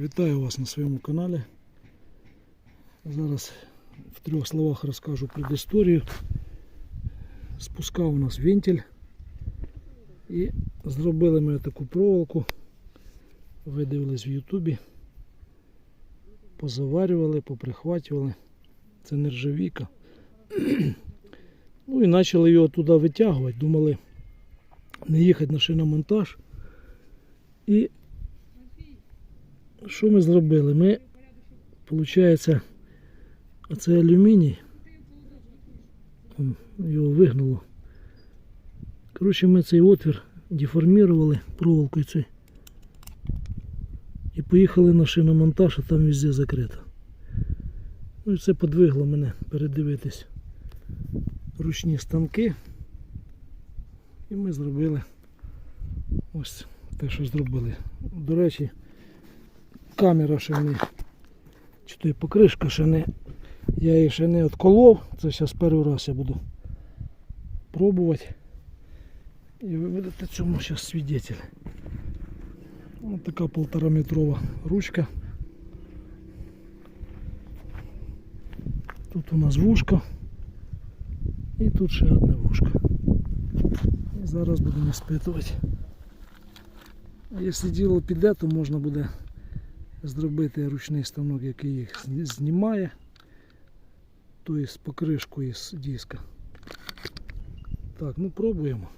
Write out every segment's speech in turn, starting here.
Вітаю вас на своєму каналі. Зараз в трьох словах розкажу предісторію. Спускав у нас вентиль і зробили ми таку проволоку. Видивились в Ютубі. Позаварювали, поприхватювали. Це нержавійка. Ну і почали його туди витягувати. Думали не їхати на шиномонтаж. І що ми зробили? Ми, виходить, оцей алюміній, його вигнуло. Коротше, ми цей отвір деформували проволокою цією. І поїхали на шиномонтаж, а там везде закрито. Ну і це подвигло мене передивитись ручні станки. І ми зробили ось те, що зробили. До речі, камера ще не, чи то й покришка ще не, я її ще не отколов, це зараз перший раз я буду пробувати. І ви будете цьому зараз свідетель. Ось така полтора метрова ручка. Тут у нас вушко. І тут ще одне вушко. І зараз будемо спитувати. А Якщо діло піде, то можна буде зробити ручний станок, який їх зні- знімає, тобто з покришкою з диска. Так, ну пробуємо.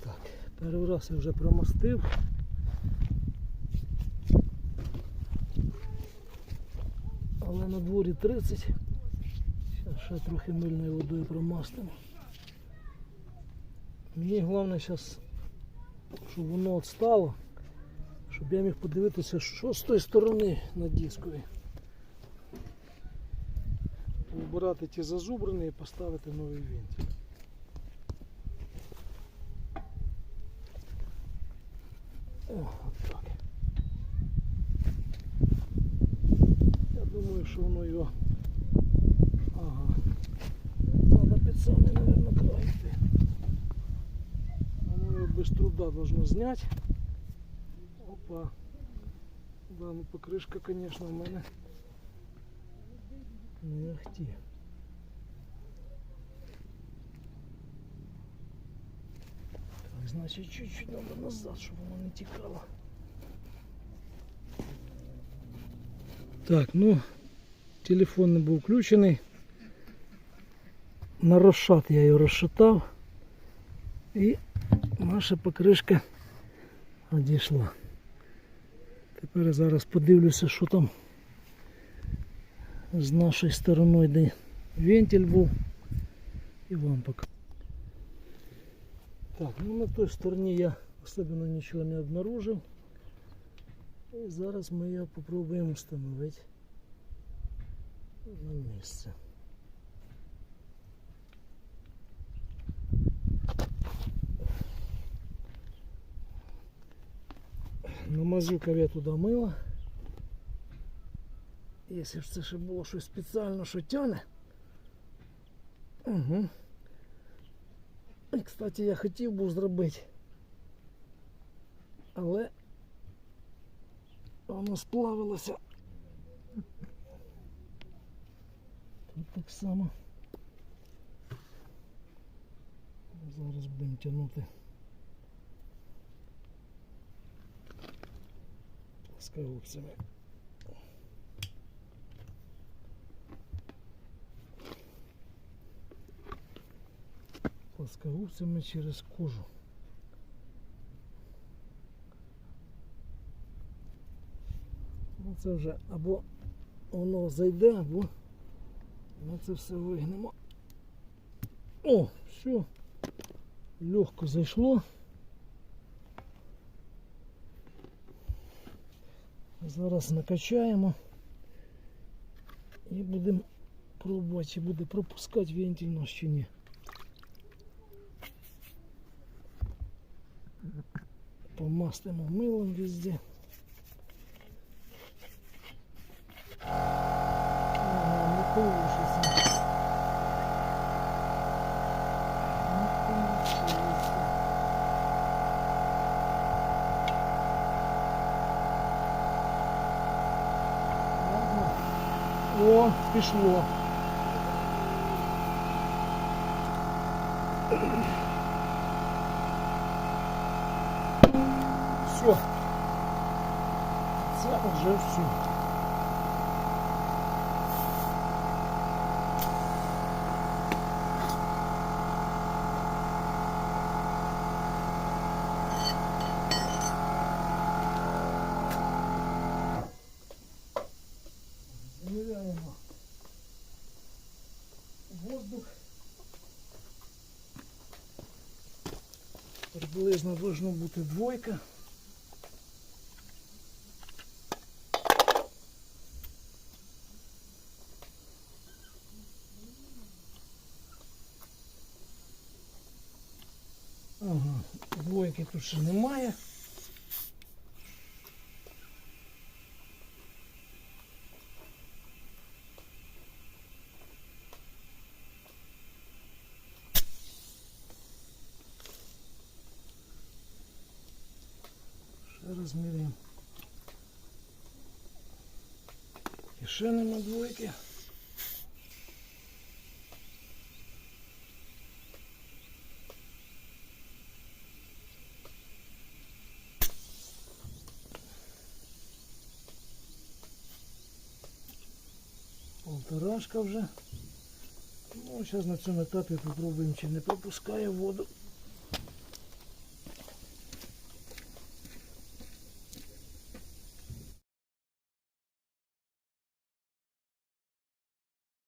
Так, перший раз я вже промастив. Але на дворі 30. Зараз ще трохи мильною водою промастимо. Мені головне зараз, щоб воно відстало, щоб я міг подивитися, що з тої сторони на дискові. Вибирати ті зазубрини і поставити новий винтик. О, так. Я думаю, що воно його. Ага. Надо під мабуть, край. Воно його без труда должно зняти. Опа. Да, ну покришка, конечно, в мене не ахті. Так, значить чуть-чуть надо назад, щоб воно не тікало. Так, ну телефон не був включений. На розшат я його розшатав і наша покришка одійшла. Тепер я зараз подивлюся, що там з нашої сторони, де вентиль був. І вам пока. Так, ну на той стороні я особливо нічого не обнаружив. І зараз ми його попробуємо встановити на місце. Намазюкав я туди мило. Якщо ж це ще було щось спеціально, що тяне. Угу. І, кстати, я хотів був зробити. Але воно сплавилося. Тут так само. Зараз будемо тягнути. Плоскогубцями. Плоскогубцями через кожу. Ну це вже або воно зайде, або ми це все вигнемо. О, все. Легко зайшло. Зараз накачаємо і будемо пробувати, чи буде пропускати вентильно чи ні. Помастимо милом везде. Ага, не получится. Не получается. О, пішло. Все. Це вже все. Воздух. Приблизно должно бути двойка. Ага, двойки тут ще немає. Ще раз міряємо. І ще нема двойки. Полторашка вже. Ну, зараз на цьому етапі попробуємо, чи не пропускає воду.